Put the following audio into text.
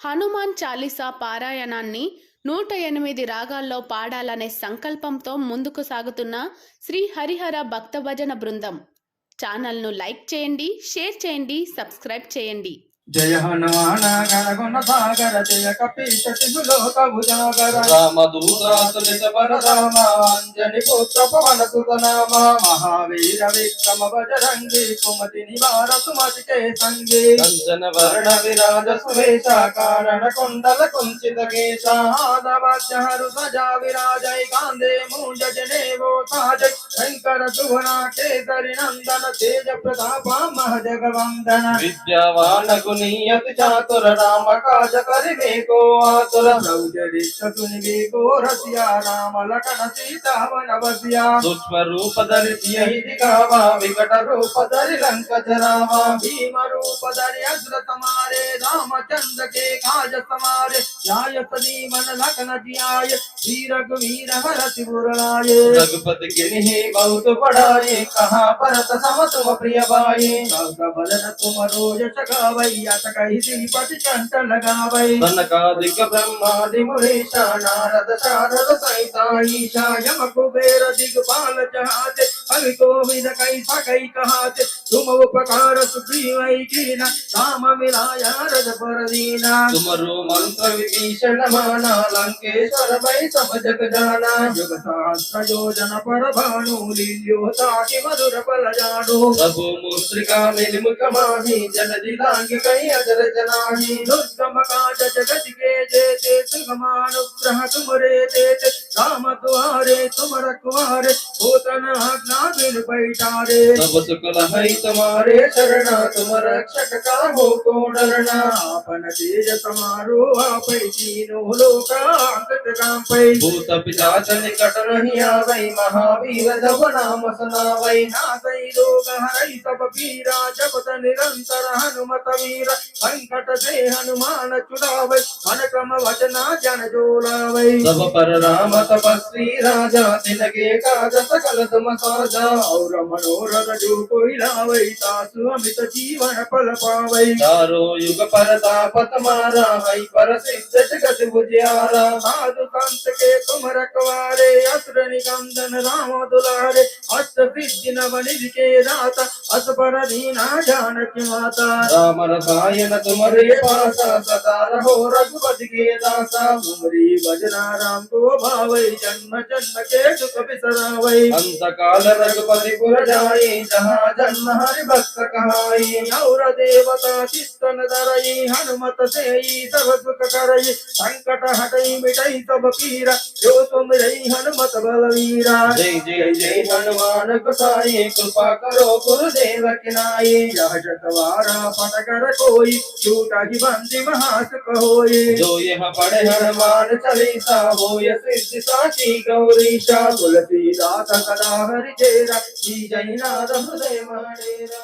హనుమాన్ చాలీసా పారాయణాన్ని నూట ఎనిమిది రాగాల్లో పాడాలనే సంకల్పంతో ముందుకు సాగుతున్న శ్రీ హరిహర భక్త భజన బృందం. ఛానల్ను లైక్ చేయండి షేర్ చేయండి సబ్స్క్రైబ్ చేయండి. జయ హనుమాన గణగుణ సాగర జయ కపీశతి సులోక భుజాగర రామదూతాతులిత రామ అంజని పుత్ర పవన సుత నామ మహావీర విక్రమ బజరంగి కుమతి నివార సుమతి కే సంగి కంచన వర్ణ విరాజ సురేశ కారణ కుండల కుంచిత కేశ. ఆదవాద్య హరు సజా విరాజై కాందే మూజ జనేవో సాజై. శంకర సుగుణ కేసరి నందన తేజ ప్రతాప మహజగవందన. విద్యావాన గునీయతి చాతుర రామ కాజ కరిమే కో ఆతుర ప్రౌజరిష్ఠుని రసియా రామ లఖన సీతావన వసియా సూక్ష్మ రూప ఇది కావా వికట రూప ధరి లంక జరావా భీమ రూప ధరి అగ్ర हमारे रामचंद्र के काज समारे लाय सदी मन लखन जियाय श्री रघुवीर हर शिवराय रघुपत गिरहे बहुत बड़ाए कहाँ भरत सम तुम प्रिय बाये बलन तुम रोज सगावैया सकहि श्रीपति चंट लगावै सनकादिक ब्रह्मादि मुनीषा नारद शारद सहिता ईशा यम कुबेर दिगपाल जहाते कवि कोविद कई सकई कहाते तुम उपकार सुग्रीवै कीना राम मिलाया रज पर दीना तुमरो मंत्र विभीषण माना लंकेश्वर भई सब जग जाना युग सहस्र योजन पर भानु लील्यो ताकि मधुर फल जानो प्रभु मुद्रिका मिल मुख माही जल दिलांग कहीं अजर जनाही दुर्गम काज जगत के जेते सुगमानुग्रह तुमरे देते राम तुम्हारे तुम रखवारे होतन आज्ञा बिन बैठारे सब सुकल है तुम्हारे शरणा तुम रक्षक का हो को डरना आपन तेज समारो आपै तीनों लोका अंगत काम पै भूत पिशाच निकट नहीं आवै महावीर जब नाम सुनावै नासै रोग हरै सब पीरा जपत निरंतर हनुमत वीर संकट से हनुमान छुड़ावै मन क्रम वचना जन जोलावै सब पर राम ತಪಸ್ವಿ ರಾಜ ನಿನಗೆ ಕಾದ ಸಕಲ ಸಮಸಾದ ಔರ ಮನೋರರ ಕೊಯ್ಲಾವೈತಾಸು ಅಮಿತ ಜೀವನ ಫಲ ಪಾವೈ ಚಾರೋ ಯುಗ ಪರತಾಪ ತಮಾರ ಹೈ ಪರಸಿದ್ಧ ಜಗತ್ ಭುಜಾರ ಸಾಧು ಕಾಂತಕೆ ಕುಮರ ಕವಾರೆ ಅಸುರ ನಿಗಂಧನ ರಾಮ ದುಲಾರೆ ಅಷ್ಟ ಸಿದ್ಧಿನ ಬಣಿದಿಕೆ ರಾತ ಅಸಪರ ನೀನಾ ಜಾನಕಿ ಮಾತಾ ರಾಮ ರಸಾಯನ ತುಮರೇ ಪಾಸ ಸದಾ ರಹೋ ರಘುಪತಿಗೆ ದಾಸ ಮುಮರಿ ಭಜನ ರಾಮ ಗೋ ಭಾವ जन्म जन्म के दुख बिसरावै अंत काल रघुपति पुर जाई जहाँ जन्म हरि भक्त कहाई। और देवता चित्तन धरई हनुमत से सब सुख करई। संकट हटई मिटई सब पीरा। जो तुम रही हनुमत बलवीरा। जय जय जय हनुमान गोसाई कृपा करो गुरुदेव किनाई। यह जतवारा पट कर कोई छूटा ही बंदी महासुख होई। जो यह पढ़े हनुमान चालीसा हो यह सिद्धि సాక్షి గౌరీశా తులసీదాస కళాహరి చేర. శ్రీ జైనాథ హృదయ మాడేరా